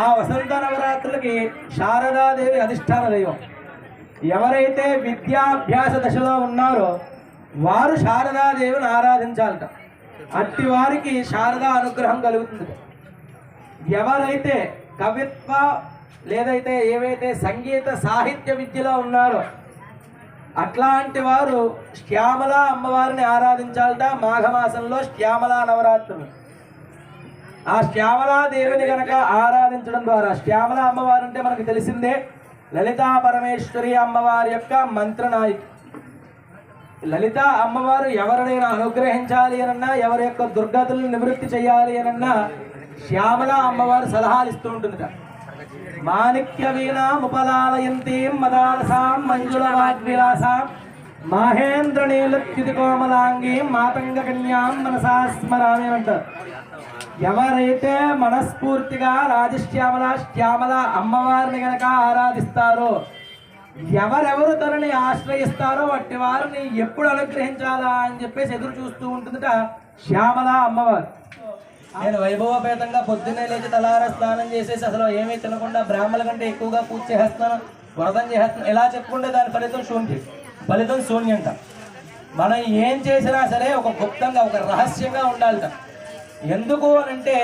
ఆ వసంత నవరాత్రులకి శారదాదేవి అధిష్టాన దైవం. ఎవరైతే విద్యాభ్యాస దశలో ఉన్నారో వారు శారదాదేవిని ఆరాధించాలట. అట్టి వారికి శారదా అనుగ్రహం కలుగుతుంది. ఎవరైతే కవిత్వ లేదైతే ఏవైతే సంగీత సాహిత్య విద్యలో ఉన్నారో అట్లాంటి వారు శ్యామల అమ్మవారిని ఆరాధించాలట మాఘమాసంలో శ్యామల నవరాత్రులు. ఆ శ్యామలా దేవిని గనక ఆరాధించడం ద్వారా శ్యామల అమ్మవారు అంటే మనకు తెలిసిందే. లలితా పరమేశ్వరి అమ్మవారి యొక్క మంత్రనాయిక. లలిత అమ్మవారు ఎవరినైనా అనుగ్రహించాలి అనన్నా ఎవరి యొక్క దుర్గతులను నివృత్తి చేయాలి అనన్నా శ్యామల అమ్మవారు సలహాలు ఇస్తూ ఉంటుందిట. మాణిక్య వీణాముపలాలయంతీం మదాలసాం మంజుల వాగ్విలాసాం మహేంద్ర నీలత్యుతి కోమలాంగీం మాతంగ కన్యాం మనసాస్మరామి అంటారు. ఎవరైతే మనస్ఫూర్తిగా రాజశ్యామల శ్యామల అమ్మవారిని గనక ఆరాధిస్తారో ఎవరెవరు తనని ఆశ్రయిస్తారో వాటి వారిని ఎప్పుడు అనుగ్రహించాలా అని చెప్పేసి ఎదురు చూస్తూ ఉంటుందట శ్యామల అమ్మవారు. నేను వైభవపేతంగా పొద్దున్నే లేచి తలార స్నానం చేసేసి అసలు ఏమీ తినకుండా బ్రాహ్మణుల కంటే ఎక్కువగా పూజ చేస్తున్నాను వ్రతం చేస్తున్నాను ఇలా చెప్పుకుంటే దాని ఫలితం శూన్యం. ఫలితం శూన్యంట. మనం ఏం చేసినా సరే ఒక గుప్తంగా ఒక రహస్యంగా ఉండాలిట. ఎందుకు అంటే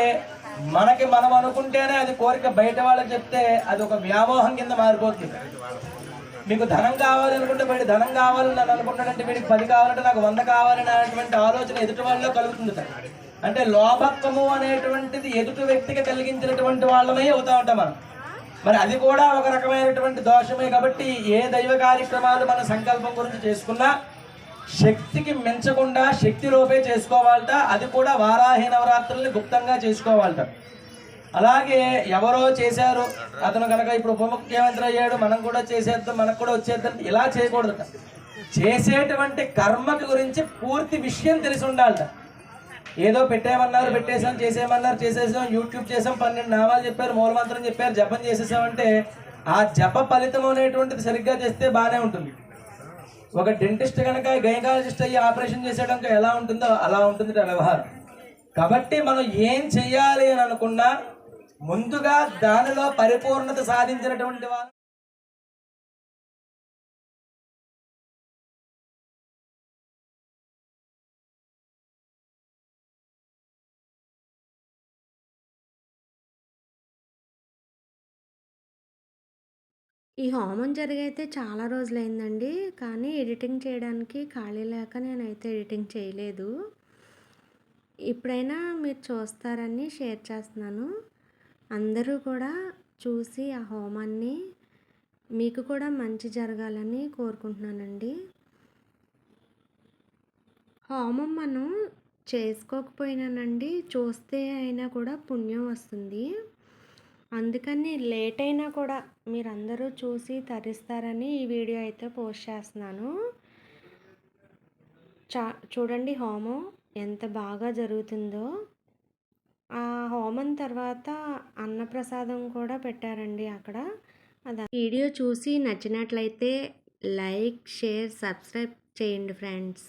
మనకి మనం అనుకుంటేనే అది కోరిక బయట వాళ్ళకి చెప్తే అది ఒక వ్యామోహం కింద మారిపోతుంది మీకు ధనం కావాలనుకుంటే వీడి ధనం కావాలని నన్ను అనుకుంటాడంటే వీడికి పది కావాలంటే నాకు వంద కావాలని అనేటువంటి ఆలోచన ఎదుటి వాళ్ళలో కలుగుతుంది అంటే లోభత్వము అనేటువంటిది ఎదుటి వ్యక్తికి కలిగించినటువంటి వాళ్ళమే అవుతా ఉంటాం మనం. మరి అది కూడా ఒక రకమైనటువంటి దోషమే కాబట్టి ఏ దైవ కార్యక్రమాలు మన సంకల్పం గురించి చేసుకున్నా శక్తికి మించకుండా శక్తి లోపే చేసుకోవాలట. అది కూడా వారాహి నవరాత్రుల్ని గుప్తంగా చేసుకోవాలట. అలాగే ఎవరో చేశారు. అతను కనుక ఇప్పుడు ఉప ముఖ్యమంత్రి అయ్యాడు మనం కూడా చేసేద్దాం మనకు కూడా వచ్చేద్దాం ఇలా చేయకూడదట. చేసేటువంటి కర్మకి గురించి పూర్తి విషయం తెలిసి ఉండాలట. ఏదో పెట్టేమన్నారు పెట్టేసాం చేసేమన్నారు చేసేసాం యూట్యూబ్ చేసాం పన్నెండు నామాలు చెప్పారు మూలమంత్రం చెప్పారు జపం చేసేసామంటే ఆ జప ఫలితం అనేటువంటిది సరిగ్గా చేస్తే బాగానే ఉంటుంది. ఒక డెంటిస్ట్ కనుక గైనకాలజిస్ట్ అయ్యి ఆపరేషన్ చేసేయడానికి ఎలా ఉంటుందో అలా ఉంటుంది వ్యవహారం. కాబట్టి మనం ఏం చెయ్యాలి అని అనుకున్నా ముందుగా దానిలో పరిపూర్ణత సాధించినటువంటి వారు ఈ హోమం జరిగైతే చాలా రోజులైందండి. కానీ ఎడిటింగ్ చేయడానికి ఖాళీ లేక నేనైతే ఎడిటింగ్ చేయలేదు. ఇప్పుడైనా మీరు చూస్తారని షేర్ చేస్తున్నాను. అందరూ కూడా చూసి ఆ హోమాన్ని మీకు కూడా మంచి జరగాలని కోరుకుంటున్నానండి. హోమం మనం చేసుకోకపోయినానండి చూస్తే అయినా కూడా పుణ్యం వస్తుంది. అందుకని లేట్ అయినా కూడా మీరందరూ చూసి తరిస్తారని ఈ వీడియో అయితే పోస్ట్ చేస్తున్నాను. చా చూడండి హోమం ఎంత బాగా జరుగుతుందో. ఆ హోమం తర్వాత అన్నప్రసాదం కూడా పెట్టారండి అక్కడ. అది వీడియో చూసి నచ్చినట్లయితే లైక్, షేర్, సబ్స్క్రైబ్ చేయండి ఫ్రెండ్స్.